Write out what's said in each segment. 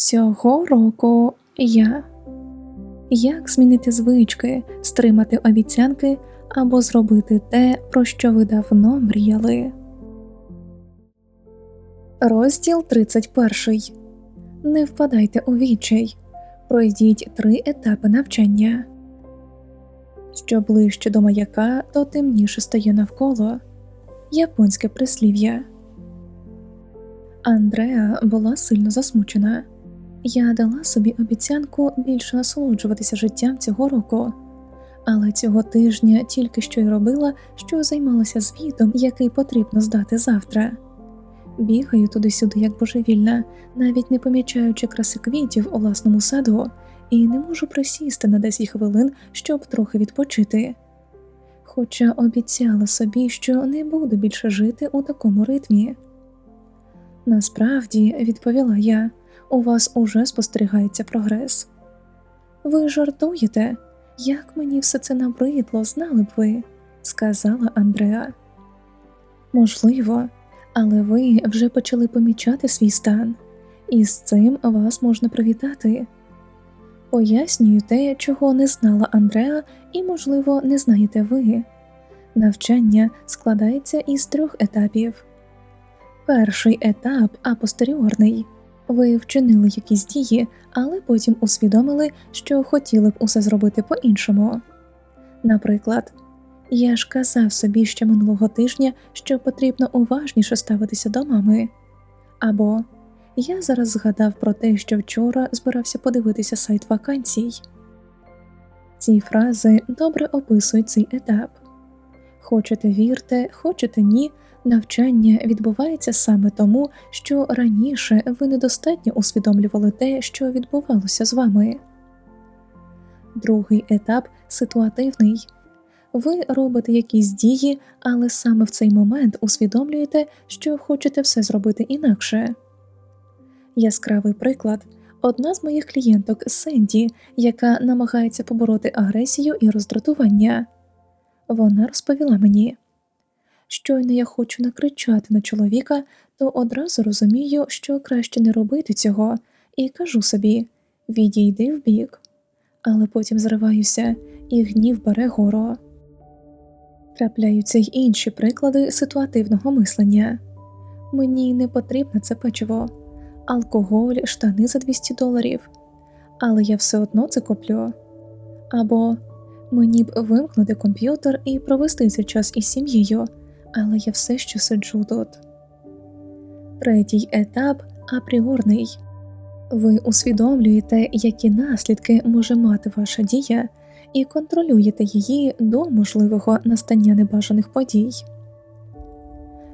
Цього року я. Як змінити звички, стримати обіцянки або зробити те, про що ви давно мріяли. Розділ 31. Не впадайте у відчай. Пройдіть три етапи навчання. Що ближче до маяка, то темніше стає навколо. Японське прислів'я. Андреа була сильно засмучена. Я дала собі обіцянку більше насолоджуватися життям цього року, але цього тижня тільки що й робила, що займалася звітом, який потрібно здати завтра. Бігаю туди-сюди, як божевільна, навіть не помічаючи краси квітів у власному саду, і не можу присісти на 10 хвилин, щоб трохи відпочити. Хоча обіцяла собі, що не буду більше жити у такому ритмі. Насправді, відповіла я, у вас уже спостерігається прогрес. Ви жартуєте, як мені все це набридло, знали б ви, сказала Андреа. Можливо, але ви вже почали помічати свій стан, і з цим вас можна привітати. Пояснюю те, чого не знала Андреа, і, можливо, не знаєте ви. Навчання складається із трьох етапів. Перший етап апостеріорний. Ви вчинили якісь дії, але потім усвідомили, що хотіли б усе зробити по-іншому. Наприклад, я ж казав собі ще минулого тижня, що потрібно уважніше ставитися до мами, або я зараз згадав про те, що вчора збирався подивитися сайт вакансій. Ці фрази добре описують цей етап. Хочете вірте, хочете ні, навчання відбувається саме тому, що раніше ви недостатньо усвідомлювали те, що відбувалося з вами. Другий етап ситуативний. Ви робите якісь дії, але саме в цей момент усвідомлюєте, що хочете все зробити інакше. Яскравий приклад одна з моїх клієнток Сенді, яка намагається побороти агресію і роздратування. Вона розповіла мені, щойно я хочу накричати на чоловіка, то одразу розумію, що краще не робити цього, і кажу собі відійди вбік, але потім зриваюся, і гнів бере гору. Трапляються й інші приклади ситуативного мислення. Мені не потрібне це печиво, алкоголь, штани за 200 доларів, але я все одно це куплю. Або мені б вимкнути комп'ютер і провести цей час із сім'єю, але я все ще сиджу тут. Третій етап апріорний. Ви усвідомлюєте, які наслідки може мати ваша дія, і контролюєте її до можливого настання небажаних подій.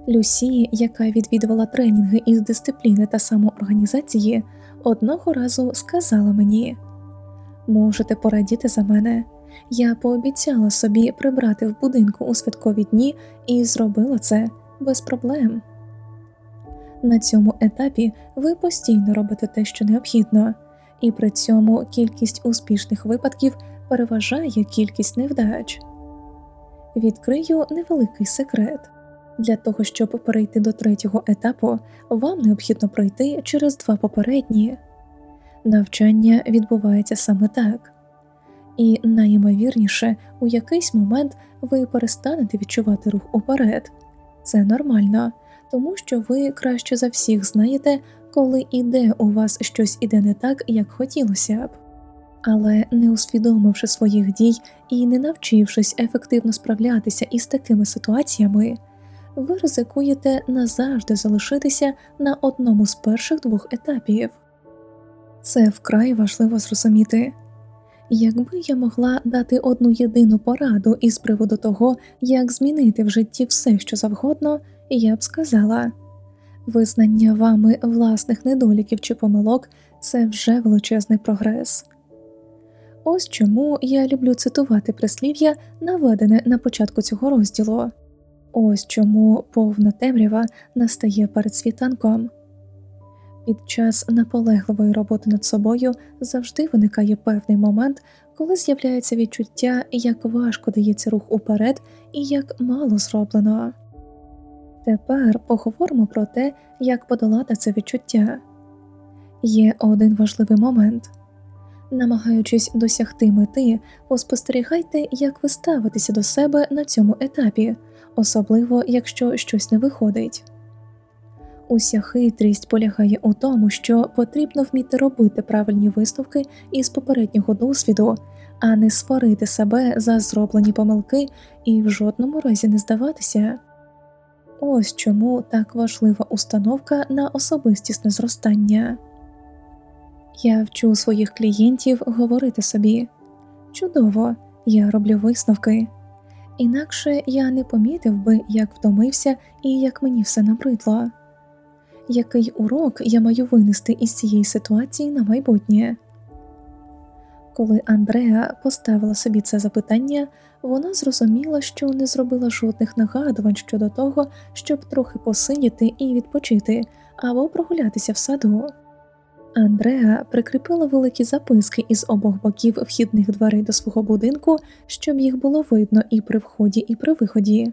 Люсі, яка відвідувала тренінги із дисципліни та самоорганізації, одного разу сказала мені можете порадіти за мене. Я пообіцяла собі прибрати в будинку у святкові дні і зробила це без проблем. На цьому етапі ви постійно робите те, що необхідно, і при цьому кількість успішних випадків переважає кількість невдач. Відкрию невеликий секрет. Для того, щоб перейти до третього етапу, вам необхідно пройти через два попередні. Навчання відбувається саме так, і найімовірніше, у якийсь момент ви перестанете відчувати рух уперед. Це нормально, тому що ви краще за всіх знаєте, коли іде у вас щось іде не так, як хотілося б. Але не усвідомивши своїх дій і не навчившись ефективно справлятися із такими ситуаціями, ви ризикуєте назавжди залишитися на одному з перших двох етапів. Це вкрай важливо зрозуміти. Якби я могла дати одну єдину пораду із приводу того, як змінити в житті все, що завгодно, я б сказала визнання вами власних недоліків чи помилок це вже величезний прогрес. Ось чому я люблю цитувати прислів'я, наведене на початку цього розділу. Ось чому повна темрява настає перед світанком. Під час наполегливої роботи над собою завжди виникає певний момент, коли з'являється відчуття, як важко дається рух уперед і як мало зроблено. Тепер поговоримо про те, як подолати це відчуття. Є один важливий момент. Намагаючись досягти мети, поспостерігайте, як ви ставитеся до себе на цьому етапі, особливо якщо щось не виходить. Уся хитрість полягає у тому, що потрібно вміти робити правильні висновки із попереднього досвіду, а не сварити себе за зроблені помилки і в жодному разі не здаватися. Ось чому так важлива установка на особистісне зростання. Я вчу своїх клієнтів говорити собі чудово, я роблю висновки, інакше я не помітив би, як втомився і як мені все набридло. Який урок я маю винести із цієї ситуації на майбутнє? Коли Андреа поставила собі це запитання, вона зрозуміла, що не зробила жодних нагадувань щодо того, щоб трохи посидіти і відпочити або прогулятися в саду. Андреа прикріпила великі записки із обох боків вхідних дверей до свого будинку, щоб їх було видно і при вході, і при виході.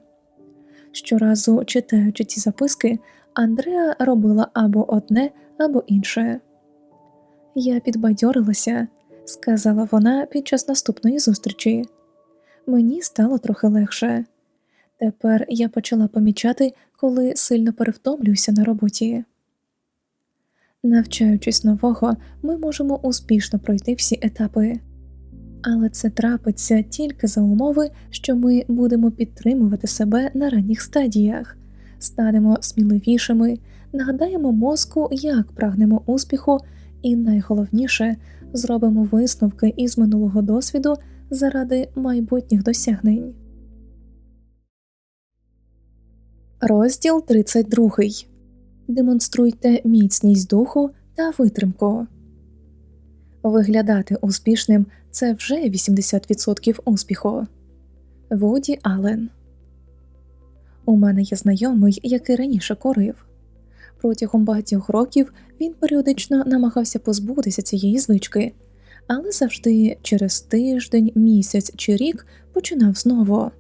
Щоразу читаючи ці записки, Андреа робила або одне, або інше. Я підбадьорилася, сказала вона під час наступної зустрічі. Мені стало трохи легше. Тепер я почала помічати, коли сильно перевтомлююся на роботі. Навчаючись нового, ми можемо успішно пройти всі етапи, але це трапиться тільки за умови, що ми будемо підтримувати себе на ранніх стадіях, станемо сміливішими, нагадаємо мозку, як прагнемо успіху, і найголовніше зробимо висновки із минулого досвіду заради майбутніх досягнень. Розділ 32 демонструйте міцність духу та витримку. Виглядати успішним це вже 80% успіху. Вуді Аллен У мене є знайомий, який раніше курив. Протягом багатьох років він періодично намагався позбутися цієї звички, але завжди через тиждень, місяць чи рік починав знову.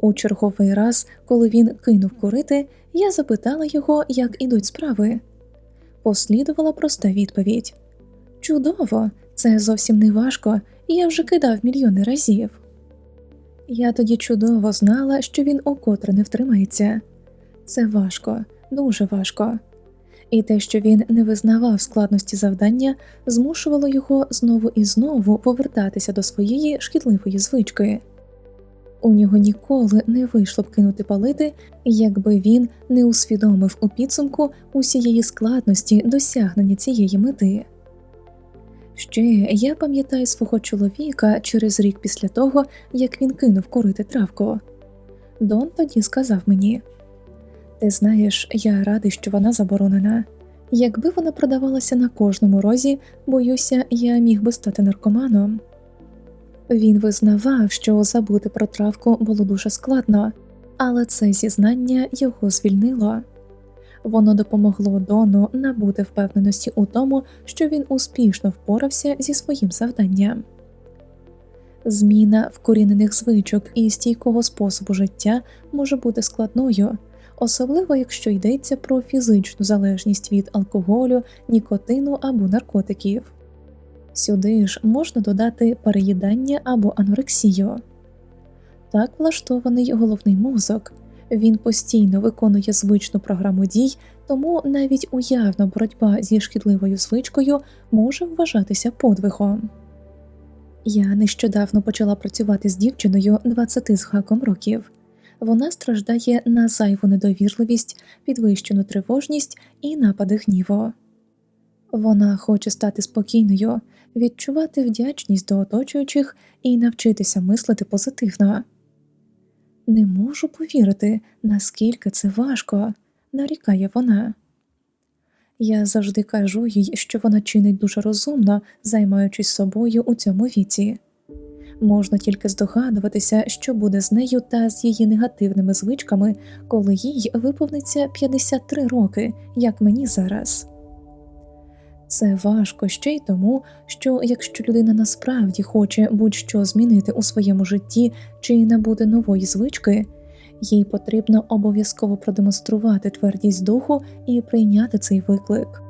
У черговий раз, коли він кинув курити, я запитала його, як ідуть справи. Послідувала проста відповідь Чудово, це зовсім не важко, я вже кидав мільйони разів. Я тоді чудово знала, що він укотре не втримається. Це важко, дуже важко, і те, що він не визнавав складності завдання, змушувало його знову і знову повертатися до своєї шкідливої звички. У нього ніколи не вийшло б кинути палити, якби він не усвідомив у підсумку усієї складності досягнення цієї мети. Ще я пам'ятаю свого чоловіка через рік після того, як він кинув курити травку. Дон тоді сказав мені Ти знаєш, я радий, що вона заборонена. Якби вона продавалася на кожному розі, боюся, я міг би стати наркоманом. Він визнавав, що забути про травку було дуже складно, але це зізнання його звільнило. Воно допомогло Дону набути впевненості у тому, що він успішно впорався зі своїм завданням. Зміна вкорінених звичок і стійкого способу життя може бути складною, особливо якщо йдеться про фізичну залежність від алкоголю, нікотину або наркотиків. Сюди ж можна додати переїдання або анорексію. Так влаштований головний мозок, він постійно виконує звичну програму дій, тому навіть уявна боротьба зі шкідливою звичкою може вважатися подвигом. Я нещодавно почала працювати з дівчиною 20 з гаком років. Вона страждає на зайву недовірливість, підвищену тривожність і напади гніву. Вона хоче стати спокійною, відчувати вдячність до оточуючих і навчитися мислити позитивно. Не можу повірити, наскільки це важко, нарікає вона. Я завжди кажу їй, що вона чинить дуже розумно, займаючись собою у цьому віці. Можна тільки здогадуватися, що буде з нею та з її негативними звичками, коли їй виповниться 53 роки, як мені зараз. Це важко ще й тому, що якщо людина насправді хоче будь-що змінити у своєму житті чи набути нової звички, їй потрібно обов'язково продемонструвати твердість духу і прийняти цей виклик.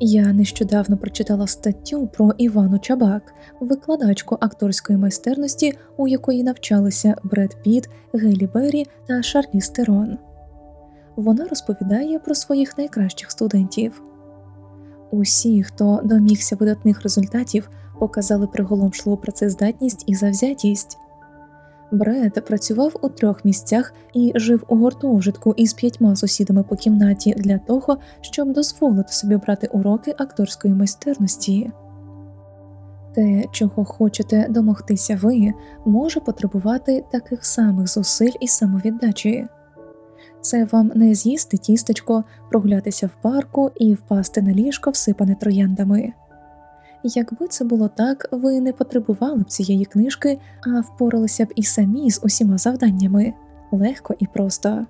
Я нещодавно прочитала статтю про Івану Чабак, викладачку акторської майстерності, у якої навчалися Бред Піт, Гелі Беррі та Шарлі Стерон. Вона розповідає про своїх найкращих студентів. Усі, хто домігся видатних результатів, показали приголомшливу працездатність і завзятість. Бред працював у трьох місцях і жив у гуртожитку із п'ятьма сусідами по кімнаті для того, щоб дозволити собі брати уроки акторської майстерності. Те, чого хочете домогтися ви, може потребувати таких самих зусиль і самовіддачі. Це вам не з'їсти тістечко, прогулятися в парку і впасти на ліжко, всипане трояндами. Якби це було так, ви не потребували б цієї книжки, а впоралися б і самі з усіма завданнями легко і просто.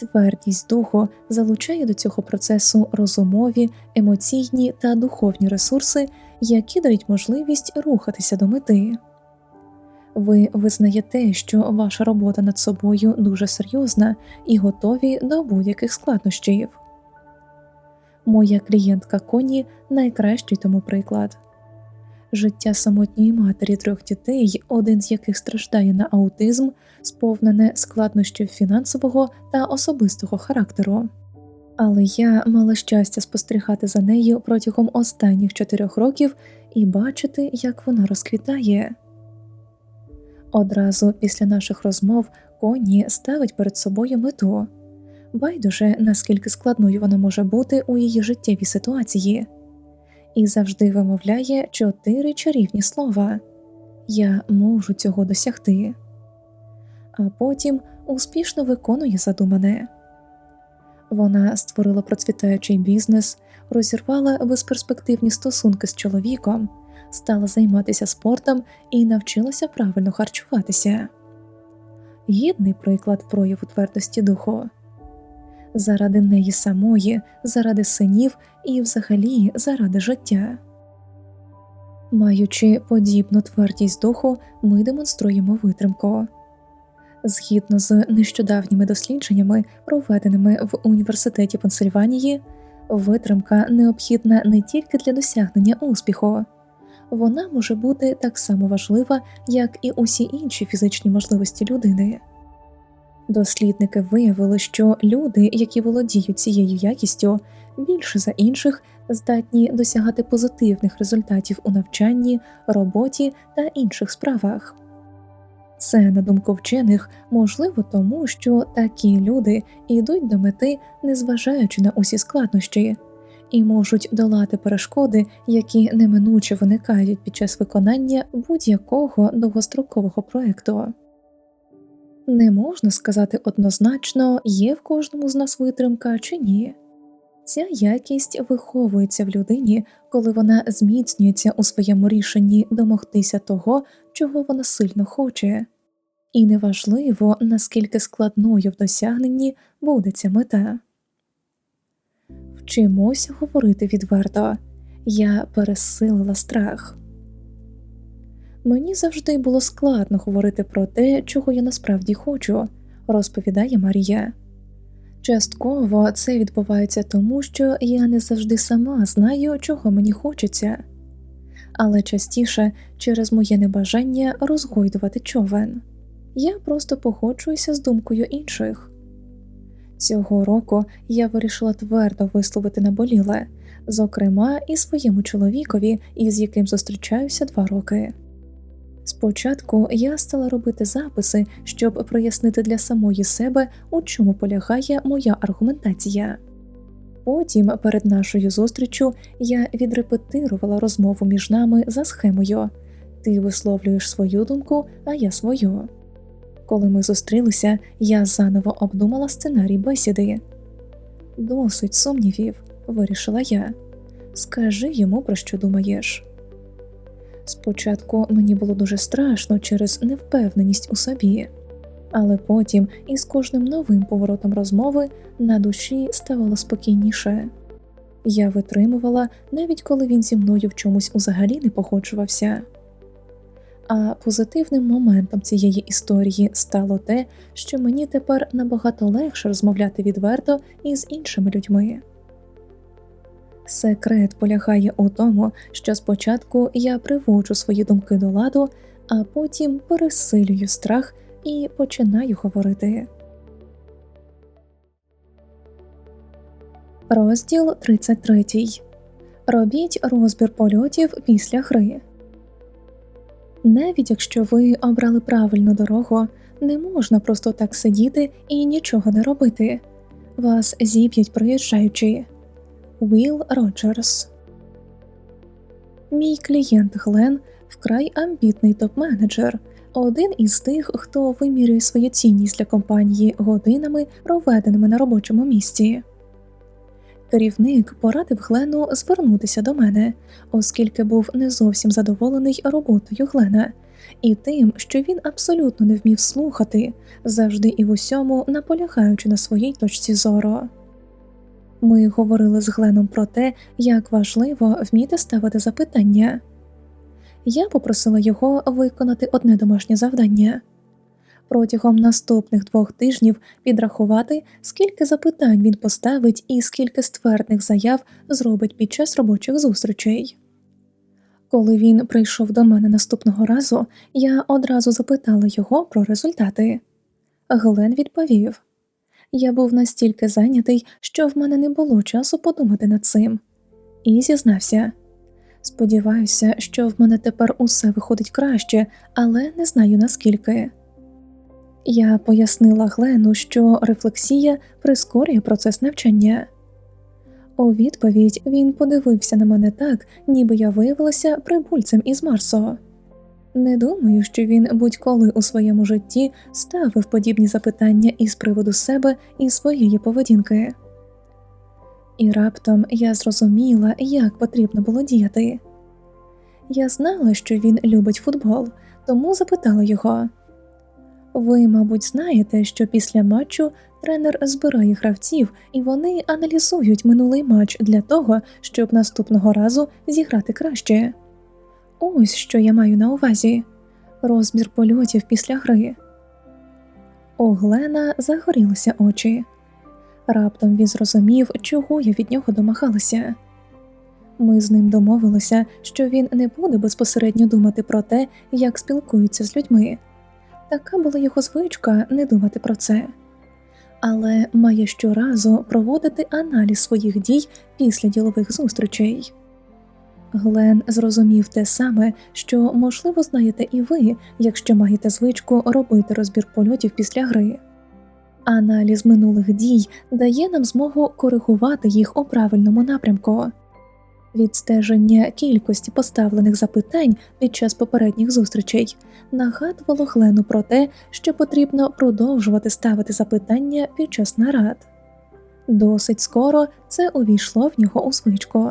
Твердість духу залучає до цього процесу розумові, емоційні та духовні ресурси, які дають можливість рухатися до мети. Ви визнаєте, що ваша робота над собою дуже серйозна і готові до будь-яких складнощів. Моя клієнтка Коні найкращий тому приклад. Життя самотньої матері трьох дітей, один з яких страждає на аутизм, сповнене складнощів фінансового та особистого характеру. Але я мала щастя спостерігати за нею протягом останніх чотирьох років і бачити, як вона розквітає. Одразу після наших розмов Коні ставить перед собою мету. Байдуже наскільки складною вона може бути у її життєвій ситуації, і завжди вимовляє чотири чарівні слова. Я можу цього досягти, а потім успішно виконує задумане. Вона створила процвітаючий бізнес, розірвала безперспективні стосунки з чоловіком, стала займатися спортом і навчилася правильно харчуватися. Гідний приклад прояву твердості духу заради неї самої, заради синів і, взагалі, заради життя. Маючи подібну твердість духу, ми демонструємо витримку. Згідно з нещодавніми дослідженнями, проведеними в університеті Пенсильванії, витримка необхідна не тільки для досягнення успіху, вона може бути так само важлива, як і усі інші фізичні можливості людини. Дослідники виявили, що люди, які володіють цією якістю, більше за інших здатні досягати позитивних результатів у навчанні, роботі та інших справах. Це, на думку вчених, можливо тому, що такі люди йдуть до мети, незважаючи на усі складнощі, і можуть долати перешкоди, які неминуче виникають під час виконання будь-якого довгострокового проекту. Не можна сказати однозначно, є в кожному з нас витримка чи ні. Ця якість виховується в людині, коли вона зміцнюється у своєму рішенні домогтися того, чого вона сильно хоче, і неважливо, наскільки складною в досягненні буде ця мета. Вчимося говорити відверто я пересилила страх. Мені завжди було складно говорити про те, чого я насправді хочу, розповідає Марія. Частково це відбувається тому, що я не завжди сама знаю, чого мені хочеться, але частіше через моє небажання розгойдувати човен. Я просто погоджуюся з думкою інших. Цього року я вирішила твердо висловити наболіле, зокрема і своєму чоловікові, із яким зустрічаюся два роки. Спочатку я стала робити записи, щоб прояснити для самої себе, у чому полягає моя аргументація. Потім, перед нашою зустрічю, я відрепетирувала розмову між нами за схемою ти висловлюєш свою думку, а я свою. Коли ми зустрілися, я заново обдумала сценарій бесіди. Досить сумнівів, вирішила я. Скажи йому, про що думаєш. Спочатку мені було дуже страшно через невпевненість у собі, але потім, із кожним новим поворотом розмови, на душі ставало спокійніше. Я витримувала, навіть коли він зі мною в чомусь узагалі не погоджувався. А позитивним моментом цієї історії стало те, що мені тепер набагато легше розмовляти відверто із іншими людьми. Секрет полягає у тому, що спочатку я приводжу свої думки до ладу, а потім пересилюю страх і починаю говорити. Розділ 33. Робіть розбір польотів після гри. Навіть якщо ви обрали правильну дорогу, не можна просто так сидіти і нічого не робити. Вас зіб'ють проїжджаючи. Уіл Роджерс Мій клієнт Глен вкрай амбітний топ-менеджер, один із тих, хто вимірює свою цінність для компанії годинами, проведеними на робочому місці. Керівник порадив Глену звернутися до мене, оскільки був не зовсім задоволений роботою Глена і тим, що він абсолютно не вмів слухати, завжди і в усьому наполягаючи на своїй точці зору. Ми говорили з Гленом про те, як важливо вміти ставити запитання. Я попросила його виконати одне домашнє завдання протягом наступних двох тижнів підрахувати, скільки запитань він поставить і скільки ствердних заяв зробить під час робочих зустрічей. Коли він прийшов до мене наступного разу, я одразу запитала його про результати. Глен відповів я був настільки зайнятий, що в мене не було часу подумати над цим, і зізнався. Сподіваюся, що в мене тепер усе виходить краще, але не знаю наскільки. Я пояснила Глену, що рефлексія прискорює процес навчання. У відповідь він подивився на мене так, ніби я виявилася прибульцем із Марсу. Не думаю, що він будь-коли у своєму житті ставив подібні запитання із приводу себе і своєї поведінки. І раптом я зрозуміла, як потрібно було діяти. Я знала, що він любить футбол, тому запитала його. Ви, мабуть, знаєте, що після матчу тренер збирає гравців і вони аналізують минулий матч для того, щоб наступного разу зіграти краще. Ось що я маю на увазі розмір польотів після гри. У Глена загорілися очі. Раптом він зрозумів, чого я від нього домагалася. Ми з ним домовилися, що він не буде безпосередньо думати про те, як спілкується з людьми. Така була його звичка не думати про це, але має щоразу проводити аналіз своїх дій після ділових зустрічей. Глен зрозумів те саме, що, можливо, знаєте і ви, якщо маєте звичку робити розбір польотів після гри. Аналіз минулих дій дає нам змогу коригувати їх у правильному напрямку. Відстеження кількості поставлених запитань під час попередніх зустрічей нагадувало Глену про те, що потрібно продовжувати ставити запитання під час нарад. Досить скоро це увійшло в нього у звичку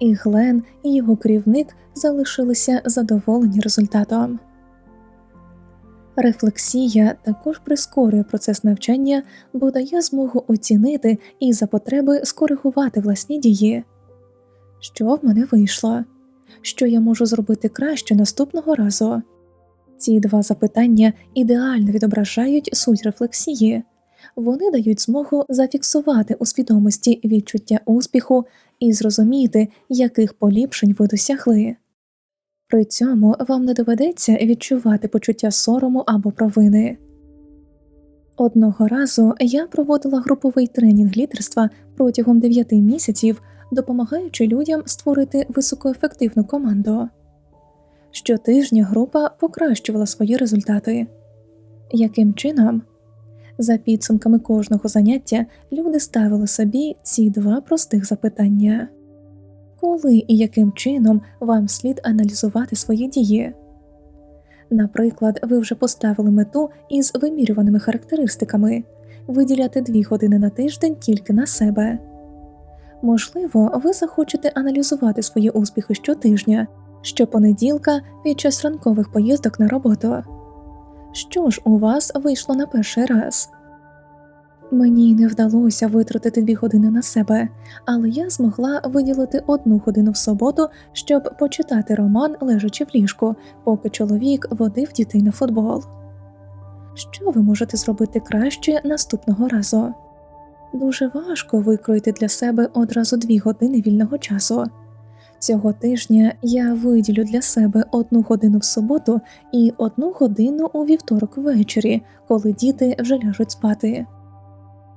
і Глен, і його керівник залишилися задоволені результатом. Рефлексія також прискорює процес навчання, бо дає змогу оцінити і за потреби скоригувати власні дії. Що в мене вийшло? Що я можу зробити краще наступного разу? Ці два запитання ідеально відображають суть рефлексії, вони дають змогу зафіксувати у свідомості відчуття успіху і зрозуміти, яких поліпшень ви досягли. При цьому вам не доведеться відчувати почуття сорому або провини. Одного разу я проводила груповий тренінг лідерства протягом 9 місяців, допомагаючи людям створити високоефективну команду. Щотижня група покращувала свої результати. Яким чином? За підсумками кожного заняття люди ставили собі ці два простих запитання коли і яким чином вам слід аналізувати свої дії? Наприклад, ви вже поставили мету із вимірюваними характеристиками виділяти дві години на тиждень тільки на себе. Можливо, ви захочете аналізувати свої успіхи щотижня, щопонеділка під час ранкових поїздок на роботу. Що ж у вас вийшло на перший раз? Мені не вдалося витратити дві години на себе, але я змогла виділити одну годину в суботу, щоб почитати роман, лежачи в ліжку, поки чоловік водив дітей на футбол. Що ви можете зробити краще наступного разу? Дуже важко викроїти для себе одразу дві години вільного часу. Цього тижня я виділю для себе одну годину в суботу і одну годину у вівторок ввечері, коли діти вже ляжуть спати.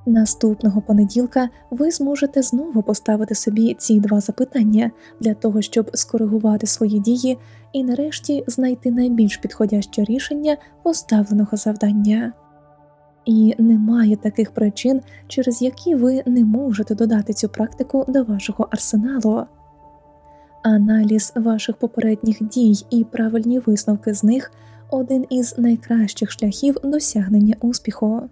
Наступного понеділка ви зможете знову поставити собі ці два запитання для того, щоб скоригувати свої дії і нарешті знайти найбільш підходяще рішення поставленого завдання. І немає таких причин, через які ви не можете додати цю практику до вашого арсеналу. Аналіз ваших попередніх дій і правильні висновки з них один із найкращих шляхів досягнення успіху.